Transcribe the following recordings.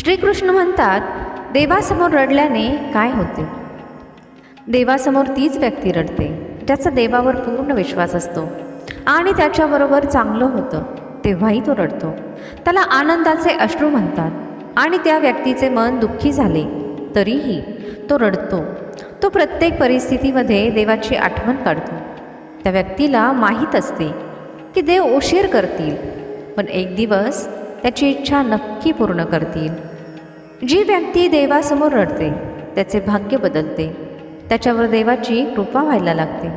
श्रीकृष्ण म्हणतात देवासमोर रडल्याने काय होते? देवासमोर तीच व्यक्ती रडते त्याचा देवावर पूर्ण विश्वास असतो आणि त्याच्याबरोबर चांगलं होतं तेव्हाही तो रडतो. त्याला आनंदाचे अश्रू म्हणतात आणि त्या व्यक्तीचे मन दुःखी झाले तरीही तो रडतो. तो प्रत्येक परिस्थितीमध्ये देवाची आठवण काढतो. त्या व्यक्तीला माहीत असते की देव उशीर करतील पण एक दिवस त्याची इच्छा नक्की पूर्ण करतील. जी व्यक्ती देवासमोर रडते त्याचे भाग्य बदलते त्याच्यावर देवाची कृपा व्हायला लागते.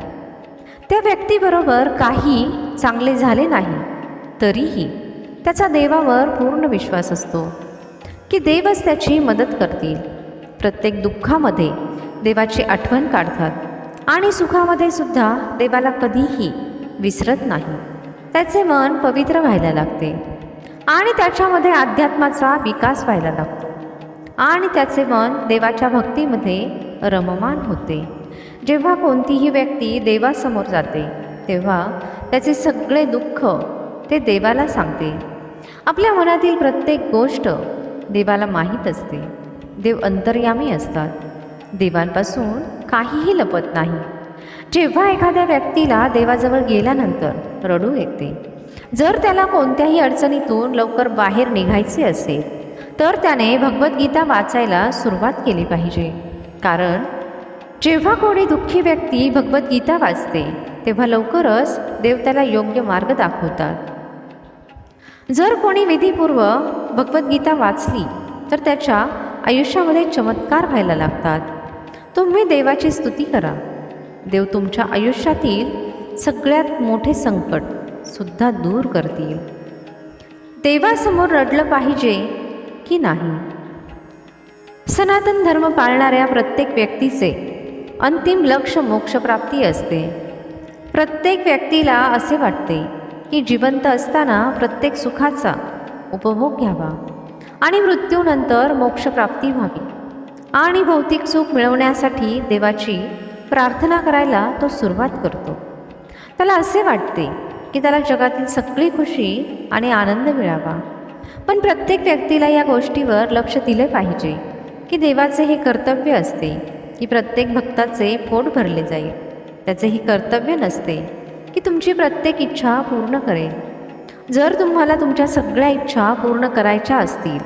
त्या व्यक्तीबरोबर काही चांगले झाले नाही तरीही त्याचा देवावर पूर्ण विश्वास असतो की देवच त्याची मदत करतील. प्रत्येक दुःखामध्ये देवाची आठवण काढतात आणि सुखामध्ये सुद्धा देवाला कधीही विसरत नाही. त्याचे मन पवित्र व्हायला लागते आणि त्याच्यामध्ये अध्यात्माचा विकास व्हायला लागतो. आणि त्याचे मन देवाच्या भक्तीमध्ये रममान होते. जेव्हा कोणतीही व्यक्ती देवासमोर जाते तेव्हा त्याचे सगळे दुःख ते देवाला सांगते. आपल्या मनातील प्रत्येक गोष्ट देवाला माहीत असते. देव अंतर्यामी असतात. देवांपासून काहीही लपत नाही. जेव्हा एखाद्या व्यक्तीला देवाजवळ गेल्यानंतर रडू येते. जर त्याला कोणत्याही अडचणीतून लवकर बाहेर निघायचे असेल तर त्याने भगवद्गीता वाचायला सुरुवात केली पाहिजे. कारण जेव्हा कोणी दुःखी व्यक्ती भगवद्गीता वाचते तेव्हा लवकरच देव त्याला योग्य मार्ग दाखवतात. जर कोणी विधीपूर्व भगवद्गीता वाचली तर त्याच्या आयुष्यामध्ये चमत्कार व्हायला लागतात. तुम्ही देवाची स्तुती करा. देव तुमच्या आयुष्यातील सगळ्यात मोठे संकट सुद्धा दूर करतील. देवासमोर रडलं पाहिजे की नाही? सनातन धर्म पाळणाऱ्या प्रत्येक व्यक्तीचे अंतिम लक्ष मोक्षप्राप्ती असते. प्रत्येक व्यक्तीला असे वाटते की जिवंत असताना प्रत्येक सुखाचा उपभोग घ्यावा आणि मृत्यूनंतर मोक्षप्राप्ती व्हावी आणि भौतिक सुख मिळवण्यासाठी देवाची प्रार्थना करायला तो सुरुवात करतो. त्याला असे वाटते की त्याला जगातील सगळी खुशी आणि आनंद मिळावा. पण प्रत्येक व्यक्तीला या गोष्टीवर लक्ष दिले पाहिजे की देवाचे हे कर्तव्य असते की प्रत्येक भक्ताचे पोट भरले जाईल. त्याचे ही कर्तव्य नसते की तुमची प्रत्येक इच्छा पूर्ण करेल. जर तुम्हाला तुमच्या सगळ्या इच्छा पूर्ण करायच्या असतील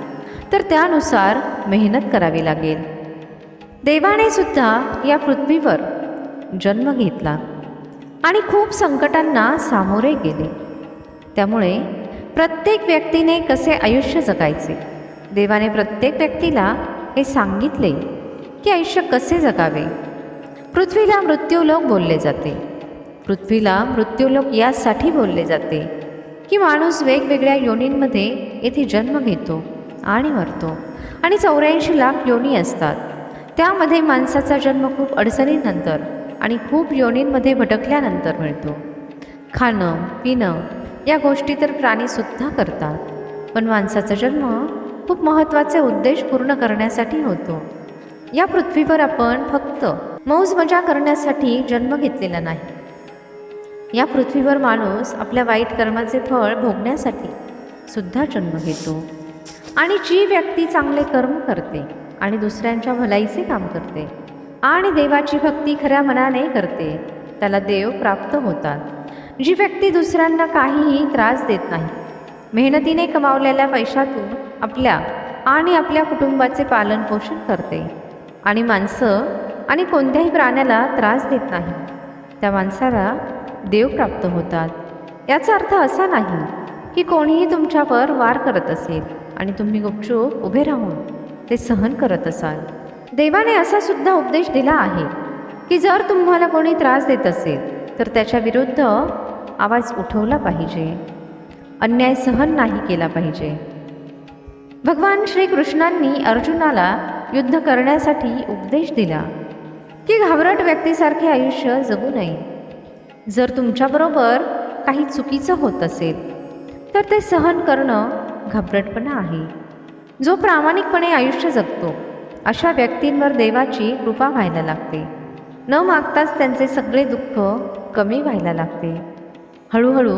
तर त्यानुसार मेहनत करावी लागेल. देवाने सुद्धा या पृथ्वीवर जन्म घेतला आणि खूप संकटांना सामोरे गेले. त्यामुळे प्रत्येक व्यक्तीने कसे आयुष्य जगायचे? देवाने प्रत्येक व्यक्तीला हे सांगितले की आयुष्य कसे जगावे? पृथ्वीला मृत्यूलोक बोलले जाते. पृथ्वीला मृत्यूलोक यासाठी बोलले जाते की माणूस वेगवेगळ्या योनींमध्ये येथे जन्म घेतो आणि मरतो. आणि चौऱ्याऐंशी लाख योनी असतात. त्यामध्ये माणसाचा जन्म खूप अडचणीनंतर आणि खूप योनींमध्ये भटकल्यानंतर मिळतो. खाणं पिणं या गोष्टी तर प्राणीसुद्धा करतात. पण माणसाचा जन्म खूप महत्त्वाचे उद्देश पूर्ण करण्यासाठी होतो. या पृथ्वीवर आपण फक्त मौज मजा करण्यासाठी जन्म घेतलेला नाही. या पृथ्वीवर माणूस आपल्या वाईट कर्माचे फळ भोगण्यासाठी सुद्धा जन्म घेतो. आणि जी व्यक्ती चांगले कर्म करते आणि दुसऱ्यांच्या भलाईचे काम करते आणि देवाची भक्ती खऱ्या मनाने करते त्याला देव प्राप्त होतात. जी व्यक्ती दुसऱ्यांना काहीही त्रास देत नाही मेहनतीने कमावलेल्या पैशातून आपल्या आणि आपल्या कुटुंबाचे पालनपोषण करते आणि माणसं आणि कोणत्याही प्राण्याला त्रास देत नाही. त्या माणसाला देव प्राप्त होतात. याचा अर्थ असा नाही की कोणीही तुमच्यावर वार करत असेल आणि तुम्ही गुपचूप उभे राहून ते सहन करत असाल. देवाने असा सुद्धा उपदेश दिला आहे की जर तुम्हाला कोणी त्रास देत असेल तर त्याच्या विरुद्ध आवाज उठवला पाहिजे. अन्याय सहन नाही केला पाहिजे. भगवान श्रीकृष्णांनी अर्जुनाला युद्ध करण्यासाठी उपदेश दिला. की घाबरट व्यक्तीसारखे आयुष्य जगू नये. जर तुमच्याबरोबर काही चुकीचं होत असेल तर ते सहन करणं घाबरटपणा आहे. जो प्रामाणिकपणे आयुष्य जगतो अशा व्यक्तींवर देवाची कृपा व्हायला लागते. न मागताच त्यांचे सगळे दुःख कमी व्हायला लागते. हळूहळू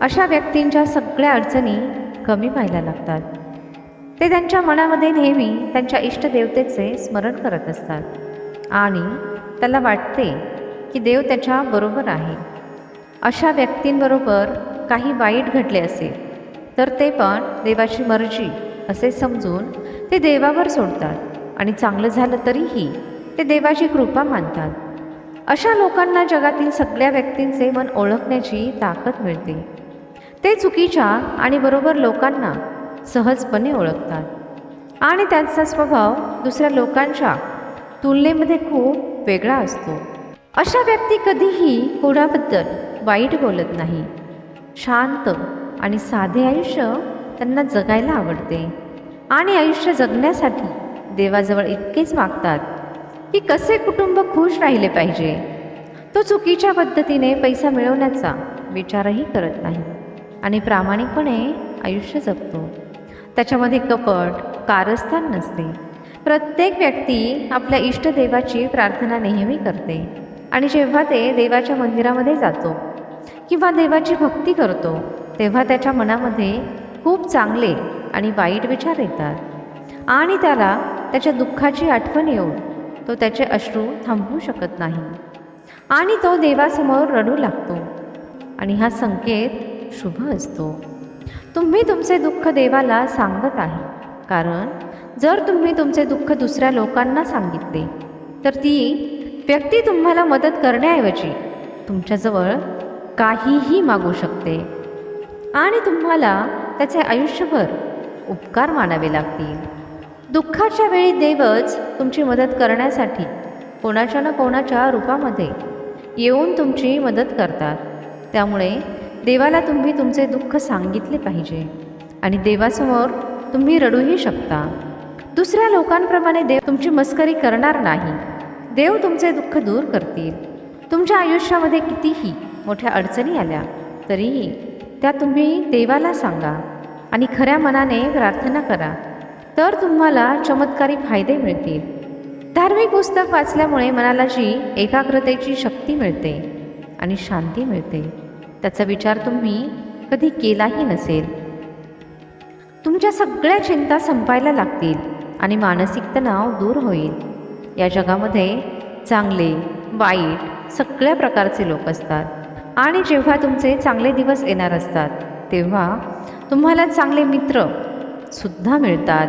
अशा व्यक्तींच्या सगळ्या अडचणी कमी व्हायला लागतात. ते त्यांच्या मनामध्ये नेहमी त्यांच्या इष्टदेवतेचे स्मरण करत असतात. आणि त्याला वाटते की देव त्याच्या बरोबर आहे. अशा व्यक्तींबरोबर काही वाईट घडले असेल तर ते पण देवाची मर्जी असे समजून ते देवावर सोडतात. आणि चांगलं झालं तरीही ते देवाची कृपा मानतात. अशा लोकांना जगातील सगळ्या व्यक्तींचे मन ओळखण्याची ताकद मिळते. ते चुकीच्या आणि बरोबर लोकांना सहजपणे ओळखतात. आणि त्यांचा स्वभाव दुसऱ्या लोकांच्या तुलनेमध्ये खूप वेगळा असतो. अशा व्यक्ती कधीही कोणाबद्दल वाईट बोलत नाही. शांत आणि साधे आयुष्य त्यांना जगायला आवडते. आणि आयुष्य जगण्यासाठी देवाजवळ इतकेच मागतात की कसे कुटुंब खुश राहिले पाहिजे? तो चुकीच्या पद्धतीने पैसा मिळवण्याचा विचारही करत नाही आणि प्रामाणिकपणे आयुष्य जगतो. त्याच्यामध्ये कपट कारस्थान नसते. प्रत्येक व्यक्ती आपल्या इष्टदेवाची प्रार्थना नेहमी करते आणि जेव्हा ते देवाच्या मंदिरामध्ये जातो किंवा देवाची भक्ती करतो तेव्हा त्याच्या मनामध्ये खूप चांगले आणि वाईट विचार येतात आणि त्याला त्याच्या दुःखाची आठवण येऊन तो त्याचे अश्रू थांबवू शकत नाही. आणि तो देवासमोर रडू लागतो. आणि हा संकेत शुभ असतो. तुम्ही तुमचे दुःख देवाला सांगत आहे. कारण जर तुम्ही तुमचे दुःख दुसऱ्या लोकांना सांगितले तर ती व्यक्ती तुम्हाला मदत करण्याऐवजी तुमच्याजवळ काहीही मागू शकते. आणि तुम्हाला त्याचे आयुष्यभर उपकार मानावे लागतील. दुःखाच्या वेळी देवच तुमची मदत करण्यासाठी कोणाच्या ना कोणाच्या रूपामध्ये येऊन तुमची मदत करतात. त्यामुळे देवाला तुम्ही तुमचे दुःख सांगितले पाहिजे आणि देवासमोर तुम्ही रडूही शकता. दुसऱ्या लोकांप्रमाणे देव तुमची मस्करी करणार नाही. देव तुमचे दुःख दूर करतील. तुमच्या आयुष्यामध्ये कितीही मोठ्या अडचणी आल्या तरीही त्या तुम्ही देवाला सांगा आणि खऱ्या मनाने प्रार्थना करा. तर तुम्हाला चमत्कारी फायदे मिळतील. धार्मिक पुस्तक वाचल्यामुळे मनाला जी एकाग्रतेची शक्ती मिळते आणि शांती मिळते त्याचा विचार तुम्ही कधी केलाही नसेल. तुमच्या सगळ्या चिंता संपायला लागतील आणि मानसिक तणाव दूर होईल. या जगामध्ये चांगले वाईट सगळ्या प्रकारचे लोक असतात आणि जेव्हा तुमचे चांगले दिवस येणार असतात तेव्हा तुम्हाला चांगले मित्र सुद्धा मिळतात.